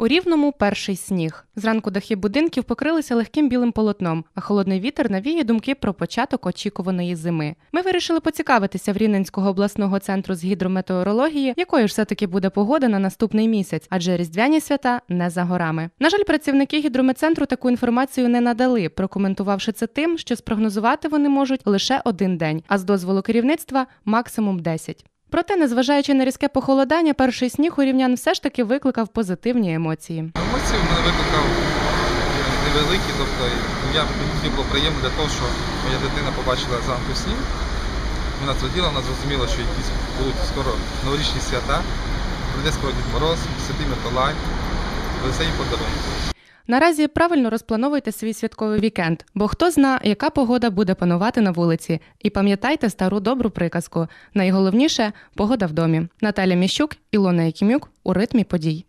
У рівному перший сніг. Зранку дахи будинків покрилися легким білим полотном, а холодний вітер навіє думки про початок очікуваної зими. Ми вирішили поцікавитися в Рівненського обласного центру з гідрометеорології, якою ж все-таки буде погода на наступний місяць, адже різдвяні свята не за горами. На жаль, працівники гідрометцентру таку інформацію не надали, прокоментувавши це тим, що спрогнозувати вони можуть лише один день, а з дозволу керівництва максимум 10. Проте, незважаючи на різке похолодання, перший сніг у рівнян все ж таки викликав позитивні емоції. Емоції в мене викликав невеликі, тобто я мені було приємно для того, що моя дитина побачила зранку сніг. Вона зраділа, вона зрозуміла, що якісь будуть скоро новорічні свята, прийде скоро Дід Мороз, Святий Миколай, везе їй подарунки. Наразі правильно розплановуйте свій святковий вікенд, бо хто зна, яка погода буде панувати на вулиці. І пам'ятайте стару добру приказку. Найголовніше погода в домі. Наталя Міщук, Ілона Якімюк у ритмі подій.